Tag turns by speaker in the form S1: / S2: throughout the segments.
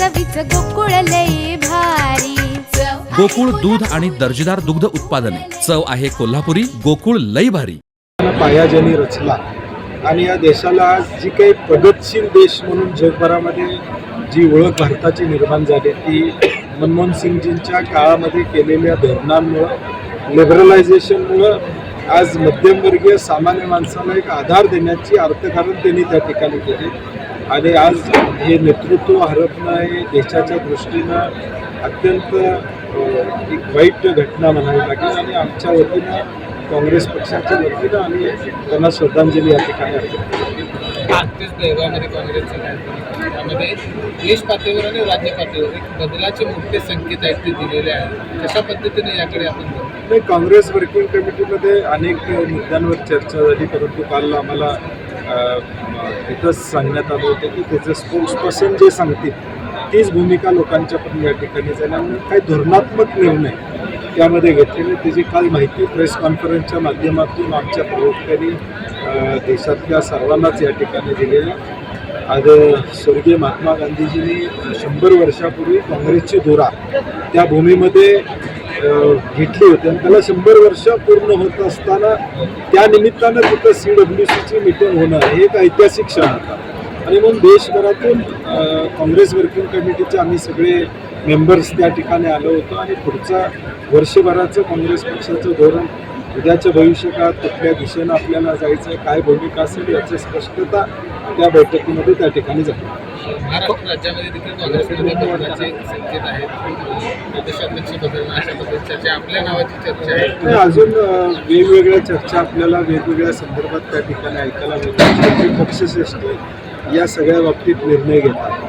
S1: चवीच गोकुळ लई भारी.
S2: गोकुळ दूध आणि दर्जेदार दुग्ध उत्पादने. चव आहे कोल्हापुरी गोकुळ लई भारी.
S3: पाया ज्यांनी रचला. आणि या देशाला आज जी काही प्रगतशील देश म्हणून जगभरामध्ये जी ओळख भारताची निर्माण झाली ती मनमोहन सिंगजींच्या काळामध्ये केलेल्या धोरणांमुळं लिबरलायझेशनमुळं आज मध्यमवर्गीय सामान्य माणसाला एक आधार देण्याची अर्थकारण त्यांनी त्या ठिकाणी केली. आणि आज हे नेतृत्व हरपणं हे देशाच्या दृष्टीनं अत्यंत एक वाईट घटना म्हणावी लागेल आणि आमच्या वतीनं काँग्रेस पक्षाच्या वतीनं आम्ही त्यांना श्रद्धांजली या ठिकाणी अर्पण करतो.
S4: आजच बेळगावमध्ये काँग्रेसचं आहे. त्यामध्ये देश पातळीवर आणि राज्य पातळीवर एक बदलाचे मोठे संकेत आहेत ते दिलेले आहेत कशा पद्धतीने याकडे आपण?
S3: नाही काँग्रेस वर्किंग कमिटीमध्ये अनेक मुद्द्यांवर चर्चा झाली परंतु काल आम्हाला तिथंच सांगण्यात आलं होतं की त्याचं स्पोर्ट्स पर्सन जे सांगतील तीच भूमिका लोकांच्या पण या ठिकाणी झाल्यामुळे काही धोरणात्मक निर्णय त्यामध्ये घेतलेले त्याची काल माहिती प्रेस कॉन्फरन्सच्या माध्यमातून आमच्या प्रवक्त्यांनी देशातल्या सर्वांनाच या ठिकाणी दिलेली आज स्वर्गीय महात्मा गांधीजींनी शंभर वर्षापूर्वी काँग्रेसची धुरा त्या भूमीमध्ये घेतली होती आणि त्याला शंभर वर्ष पूर्ण होत असताना त्या निमित्तानं तिथं सी डब्ल्यू सीची मिटिंग होणं हे एक ऐतिहासिक क्षण होता. आणि म्हणून देशभरातून काँग्रेस वर्किंग कमिटीचे आम्ही सगळे मेंबर्स त्या ठिकाणी आलो होतो आणि पुढचा वर्षभराचं काँग्रेस पक्षाचं धोरण उद्याच्या भविष्यकाळात कुठल्या दिशेनं आपल्याला जायचं आहे काय भूमिका असेल याची स्पष्टता त्या बैठकीमध्ये त्या ठिकाणी झाली.
S4: महाराष्ट्र राज्यामध्ये देखील काँग्रेसमध्ये बदलाचे संकेत आहेत. प्रदेशाध्यक्ष बदलणं अशा पद्धतीची चर्चा आपल्या नावाची चर्चा आहे.
S3: नाही, अजून वेगवेगळ्या चर्चा आपल्याला वेगवेगळ्या संदर्भात त्या ठिकाणी ऐकायला मिळतात. पक्षश्रेष्ठी या सगळ्या बाबतीत निर्णय घेतात.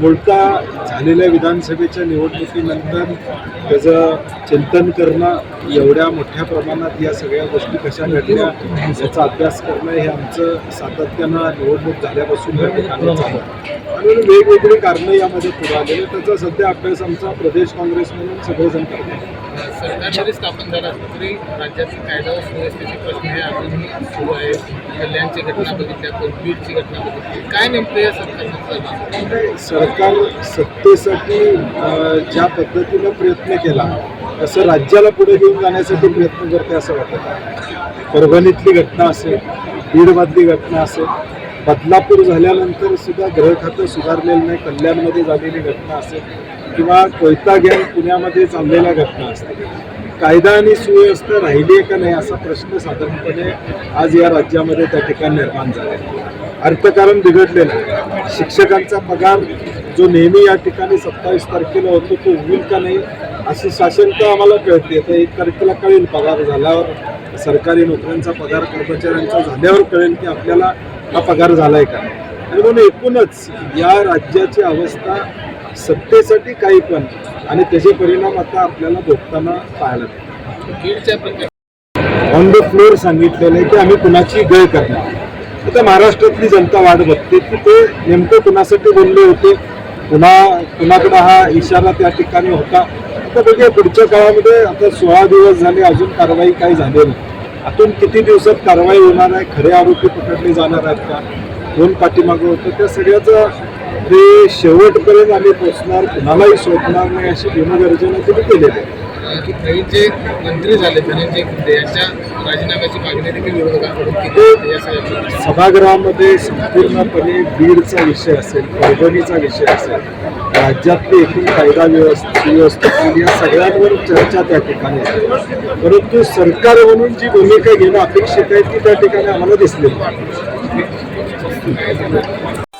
S3: मुळका झालेल्या विधानसभेच्या निवडणुकीनंतर त्याचं चिंतन करणं एवढ्या मोठ्या प्रमाणात या सगळ्या गोष्टी कशा घडल्या याचा अभ्यास करणं हे आमचं सातत्यानं निवडणूक झाल्यापासून या ठिकाणी झालं आणि वेगवेगळी कारणं यामध्ये पुढे आलेली त्याचा सध्या अभ्यास आमचा प्रदेश काँग्रेस म्हणून सगळेजण करतात.
S4: सरकारमध्ये स्थापन झालं असलं तरी राज्यातील कायदा व सुव्यवस्थेचे प्रश्न हे अजूनही सुरू आहेत. कल्याणची घटना बघितल्या कोलपीडची घटना बघितली. काय नेमकं या सरकारचं चालू
S3: सरकार सत्तेसाठी ज्या पद्धतीनं प्रयत्न केला तसं राज्याला पुढे घेऊन जाण्यासाठी प्रयत्न करते असं वाटत. परभणीतली घटना असेल बीडमधली घटना असेल बदलापूर झाल्यानंतर सुद्धा ग्रह खातं सुधारलेलं नाही कल्याणमध्ये झालेली घटना असेल किंवा कोयता गँग पुण्यामध्ये चाललेल्या घटना असतील. कायदा आणि सुव्यवस्था राहिली आहे का नाही असा प्रश्न साधारणपणे आज या राज्यामध्ये त्या ठिकाणी निर्माण झाला आहे. अर्थकारण बिघडलेलं आहे. शिक्षकांचा पगार जो नेहमी या ठिकाणी सत्तावीस तारखेला होतो तो होईल का नाही अशी तर आम्हाला कळते. तर एक तारखेला कळेल पगार झाल्यावर सरकारी नोकऱ्यांचा पगार कर्मचाऱ्यांचा झाल्यावर कळेल की आपल्याला हा पगार झाला आहे का आणि म्हणून एकूणच या राज्याची अवस्था सत्तेसाठी काही पण. आणि त्याचे परिणाम आता आपल्याला भोगताना पाहायला मिळतात. ऑन द फ्लोअर सांगितलेलं आहे की आम्ही कुणाची गय करणार. आता महाराष्ट्रातली जनता वाट बघते. की ते नेमकं कुणासाठी बोलले होते? पुन्हा कुणाकडे हा इशारा त्या ठिकाणी होता? आता बघूया पुढच्या काळामध्ये आता सोळा दिवस झाले अजून कारवाई काही झाली नाही. आतून किती दिवसात कारवाई होणार आहे? खरे आरोपी पकडले जाणार आहेत का? कोण पाठीमागं होतं? त्या सगळ्याचं ते शेवटपर्यंत आम्ही पोचणार कुणालाही शोधणार नाही अशी भीमगर्जना त्यांनी केलेली आहे.
S4: की काही जे मंत्री झाले धनंजय मुंडे यांच्या राजीनाम्याची मागणी देखील विरोधकांकडून केली जाते या सगळ्या
S3: सभागृहामध्ये संपूर्णपणे बीडचा विषय असेल परभणीचा विषय असेल राज्यातली एकूण कायदा व्यवस्था सुव्यवस्था या सगळ्यांवर चर्चा त्या ठिकाणी परंतु सरकार म्हणून जी भूमिका घेणं अपेक्षित आहे ती त्या ठिकाणी आम्हाला दिसली